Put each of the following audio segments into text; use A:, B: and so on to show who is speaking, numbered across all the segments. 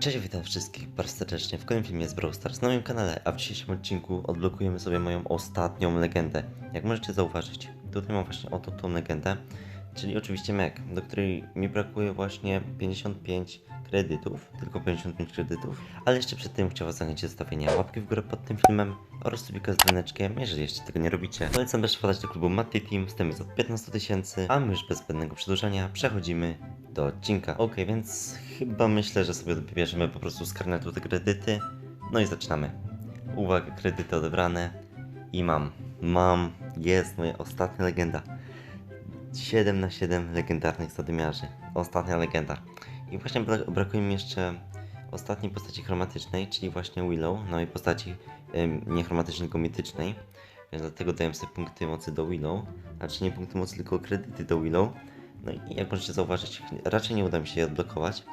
A: Cześć, witam wszystkich bardzo serdecznie w kolejnym filmie z Brawl Stars na moim kanale, a w dzisiejszym odcinku odblokujemy sobie moją ostatnią legendę. Jak możecie zauważyć, tutaj mam właśnie oto tą legendę, czyli oczywiście Meg, do której mi brakuje właśnie 55 kredytów, tylko 55 kredytów, ale jeszcze przed tym chciałbym zachęcić do zostawienia łapki w górę pod tym filmem oraz subika z dzwoneczkiem, jeżeli jeszcze tego nie robicie. Polecam też wpadać do klubu Matty Team, z tym jest od 15 tysięcy, a my już bez zbędnego przedłużania przechodzimy do odcinka. Ok, więc chyba myślę, że sobie wybierzemy po prostu z karnetu te kredyty. No i zaczynamy. Uwaga, kredyty odebrane. I mam. Mam. Jest moja ostatnia legenda. 7 na 7 legendarnych zadymiarzy. Ostatnia legenda. I właśnie bra- brakuje mi jeszcze ostatniej postaci chromatycznej, czyli właśnie Willow. No i postaci ym, nie chromatycznej, tylko mitycznej. Więc dlatego daję sobie punkty mocy do Willow. Znaczy nie punkty mocy, tylko kredyty do Willow. No i jak możecie zauważyć, raczej nie uda mi się je odblokować,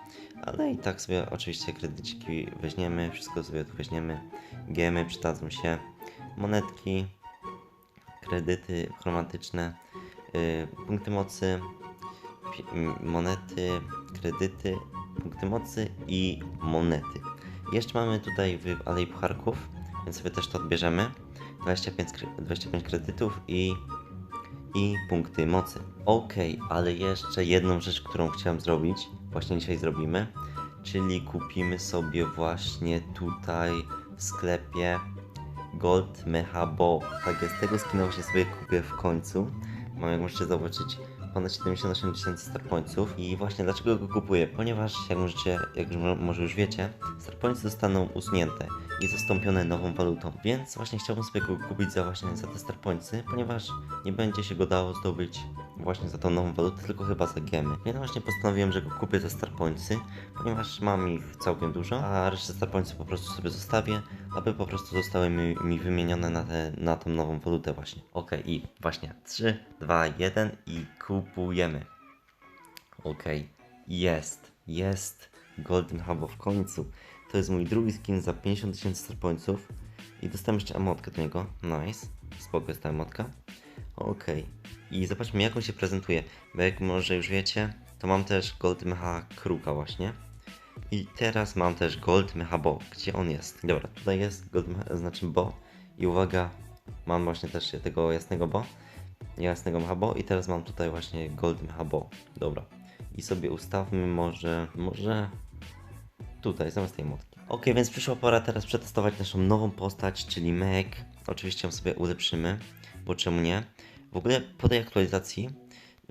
A: ale i tak sobie oczywiście kredyciki weźmiemy, wszystko sobie tu weźmiemy, gemy przydadzą się, monetki, kredyty chromatyczne, y, punkty mocy, monety, kredyty, punkty mocy i monety. Jeszcze mamy tutaj w Alei Pucharków, więc sobie też to odbierzemy, 25, kre- 25 kredytów i i punkty mocy. Ok, ale jeszcze jedną rzecz, którą chciałem zrobić, właśnie dzisiaj zrobimy, czyli kupimy sobie właśnie tutaj w sklepie Gold Mecha Bo. Tak jest, tego skina właśnie sobie kupię w końcu. Mam, jak możecie zobaczyć, ponad 78 tysięcy starpońców i właśnie dlaczego go kupuję? Ponieważ, jak możecie, jak mo- może już wiecie, starpońcy zostaną usunięte i zastąpione nową walutą, więc właśnie chciałbym sobie go kupić za właśnie za te starpońcy, ponieważ nie będzie się go dało zdobyć właśnie za tą nową walutę, tylko chyba za gemy. Więc właśnie postanowiłem, że go kupię za starpońcy, ponieważ mam ich całkiem dużo, a resztę starpońców po prostu sobie zostawię, aby po prostu zostały mi, mi wymienione na, te, na tą nową walutę właśnie. Ok, i właśnie 3, 2, 1 i kupujemy. Ok, jest, jest Golden Hub w końcu. To jest mój drugi skin za 50 tysięcy starpońców i dostałem jeszcze emotkę do niego. Nice, spoko jest ta emotka. Ok, i zobaczmy jak on się prezentuje, bo jak może już wiecie, to mam też Gold Mecha Kruka właśnie. I teraz mam też Gold Mecha Bo. Gdzie on jest? Dobra, tutaj jest Gold Mecha, znaczy Bo. I uwaga, mam właśnie też tego jasnego Bo. Jasnego Mecha Bo. I teraz mam tutaj właśnie Gold Mecha Bo. Dobra. I sobie ustawmy może, może tutaj, zamiast tej motki. Ok, więc przyszła pora teraz przetestować naszą nową postać, czyli Meg. Oczywiście ją sobie ulepszymy, bo czemu nie? W ogóle po tej aktualizacji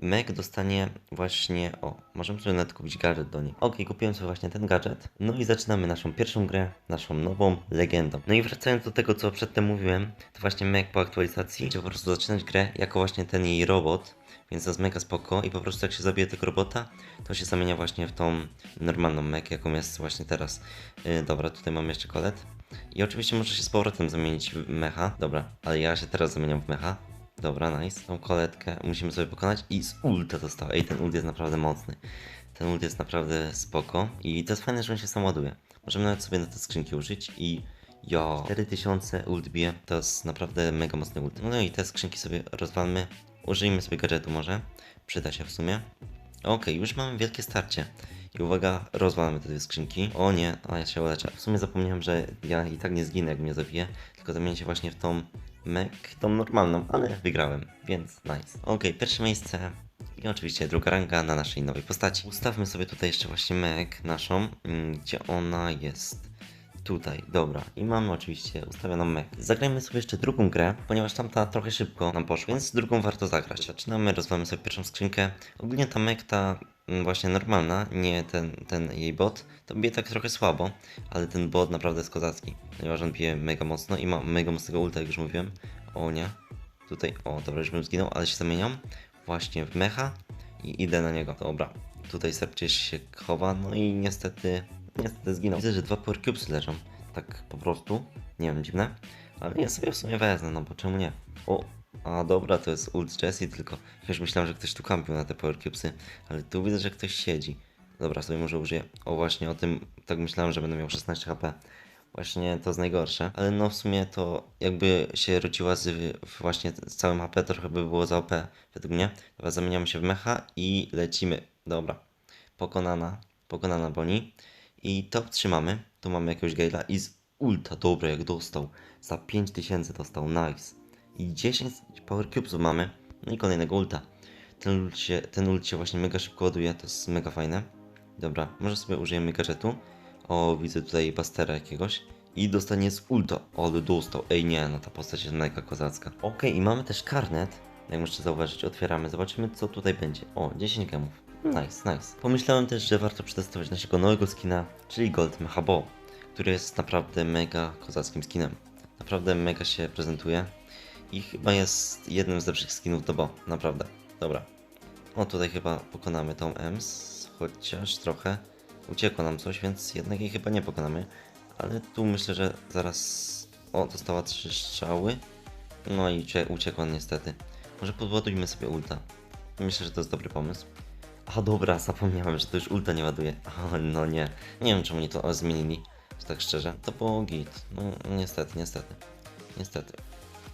A: Meg dostanie właśnie, o, możemy sobie nawet kupić gadżet do niej. Ok, kupiłem sobie właśnie ten gadżet. No i zaczynamy naszą pierwszą grę, naszą nową legendą. No i wracając do tego, co przedtem mówiłem, to właśnie Meg po aktualizacji będzie po prostu zaczynać grę jako właśnie ten jej robot. Więc to jest mega spoko i po prostu jak się zabije tego robota, to się zamienia właśnie w tą normalną Meg, jaką jest właśnie teraz. Yy, dobra, tutaj mamy jeszcze kolet. I oczywiście może się z powrotem zamienić w mecha. Dobra, ale ja się teraz zamieniam w mecha. Dobra, nice. Tą koletkę musimy sobie pokonać i z ulta dostał. Ej, ten ult jest naprawdę mocny. Ten ult jest naprawdę spoko. I to jest fajne, że on się sam ładuje. Możemy nawet sobie na te skrzynki użyć i jo, 4000 ult bije. To jest naprawdę mega mocny ult. No i te skrzynki sobie rozwalmy. Użyjmy sobie gadżetu może. Przyda się w sumie. Okej, już mamy wielkie starcie. I uwaga, rozwalamy te dwie skrzynki. O nie, a ja się uleczę. W sumie zapomniałem, że ja i tak nie zginę, jak mnie zabije. Tylko zamienię się właśnie w tą Mek, tą normalną, ale wygrałem, więc nice. Okej, pierwsze miejsce i oczywiście druga ranga na naszej nowej postaci. Ustawmy sobie tutaj jeszcze właśnie Meg naszą, mm, gdzie ona jest. Tutaj, dobra. I mamy oczywiście ustawioną Meg. Zagrajmy sobie jeszcze drugą grę, ponieważ tamta trochę szybko nam poszła, więc drugą warto zagrać. Zaczynamy, rozwalamy sobie pierwszą skrzynkę. Ogólnie ta Meg, ta mm, właśnie normalna, nie ten, ten jej bot, to bije tak trochę słabo, ale ten bot naprawdę jest kozacki, ponieważ on bije mega mocno i ma mega mocnego ulta, jak już mówiłem. O nie, tutaj, o dobra, już bym zginął, ale się zamieniam właśnie w mecha i idę na niego. Dobra, tutaj Sergio się chowa, no i niestety, niestety zginął. Widzę, że dwa power cubes leżą, tak po prostu, nie wiem, dziwne, ale ja sobie w sumie wezmę, no bo czemu nie? O, a dobra, to jest ult Jessie, tylko już myślałem, że ktoś tu kampił na te power cubesy, ale tu widzę, że ktoś siedzi. Dobra, sobie może użyję. O, właśnie o tym, tak myślałem, że będę miał 16 HP. Właśnie to jest najgorsze, ale no w sumie to jakby się rodziła z, właśnie z całym HP, trochę by było za OP według mnie. Dobra, zamieniamy się w mecha i lecimy. Dobra, pokonana, pokonana Boni. I to trzymamy. Tu mamy jakiegoś Gale'a i z ulta, dobra, jak dostał. Za 5000 dostał, nice. I 10 Power Cubesów mamy. No i kolejnego ulta. Ten ult, się, ten ult się właśnie mega szybko ładuje, to jest mega fajne. Dobra, może sobie użyjemy gadżetu. O, widzę tutaj Bastera jakiegoś. I dostanie z ulta. Ale dostał. Ej, nie, no ta postać jest mega kozacka. Okej, i mamy też karnet. Jak możecie zauważyć, otwieramy. Zobaczymy, co tutaj będzie. O, 10 gemów. Nice, nice. Pomyślałem też, że warto przetestować naszego nowego skina, czyli Gold Mechabo, który jest naprawdę mega kozackim skinem. Naprawdę mega się prezentuje i chyba jest jednym z lepszych skinów do Bo, naprawdę. Dobra. O, tutaj chyba pokonamy tą Ems, chociaż trochę uciekło nam coś, więc jednak jej chyba nie pokonamy. Ale tu myślę, że zaraz... O, dostała trzy strzały. No i ucie- uciekła niestety. Może podładujmy sobie ulta. Myślę, że to jest dobry pomysł. A dobra, zapomniałem, że to już ulta nie ładuje. O, no nie. Nie wiem, czemu oni to zmienili, tak szczerze. To było git. No, niestety, niestety. Niestety.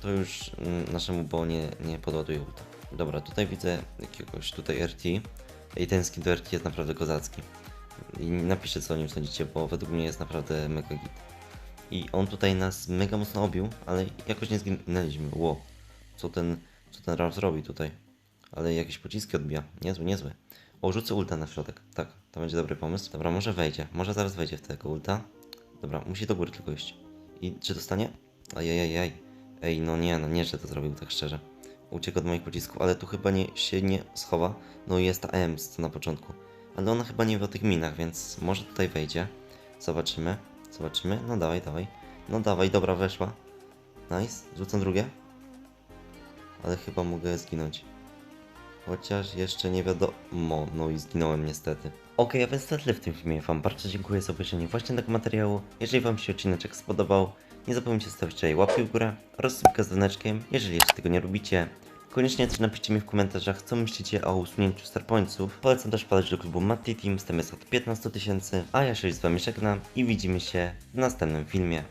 A: To już naszemu bo nie, nie podładuje ulta. Dobra, tutaj widzę jakiegoś tutaj RT. I ten skin do RT jest naprawdę kozacki. I napiszcie co o nim sądzicie, bo według mnie jest naprawdę mega git. I on tutaj nas mega mocno obił, ale jakoś nie zginęliśmy. Ło, co ten, co ten Ralph zrobi tutaj? Ale jakieś pociski odbija. Niezły, niezły. O, rzucę ulta na środek. Tak, to będzie dobry pomysł. Dobra, może wejdzie. Może zaraz wejdzie w tego ulta. Dobra, musi do góry tylko iść. I czy dostanie? Ajajajaj. Ej, no nie, no nie, że to zrobił tak szczerze. Uciekł od moich pocisków, ale tu chyba nie, się nie schowa. No i jest ta Ems, na początku. Ale ona chyba nie wie o tych minach, więc może tutaj wejdzie. Zobaczymy. Zobaczymy. No dawaj, dawaj. No dawaj, dobra, weszła. Nice. Rzucam drugie. Ale chyba mogę zginąć. Chociaż jeszcze nie wiadomo. No i zginąłem niestety. Okej, a więc to tyle w tym filmie. Wam bardzo dziękuję za obejrzenie właśnie tego materiału. Jeżeli Wam się odcineczek spodobał, nie zapomnijcie zostawić tutaj łapki w górę oraz subkę z dzwoneczkiem, jeżeli jeszcze tego nie robicie. Koniecznie też napiszcie mi w komentarzach, co myślicie o usunięciu Starpointsów. Polecam też wpadać do klubu Matty Team, z tym jest od 15 tysięcy, a ja się z Wami żegnam i widzimy się w następnym filmie.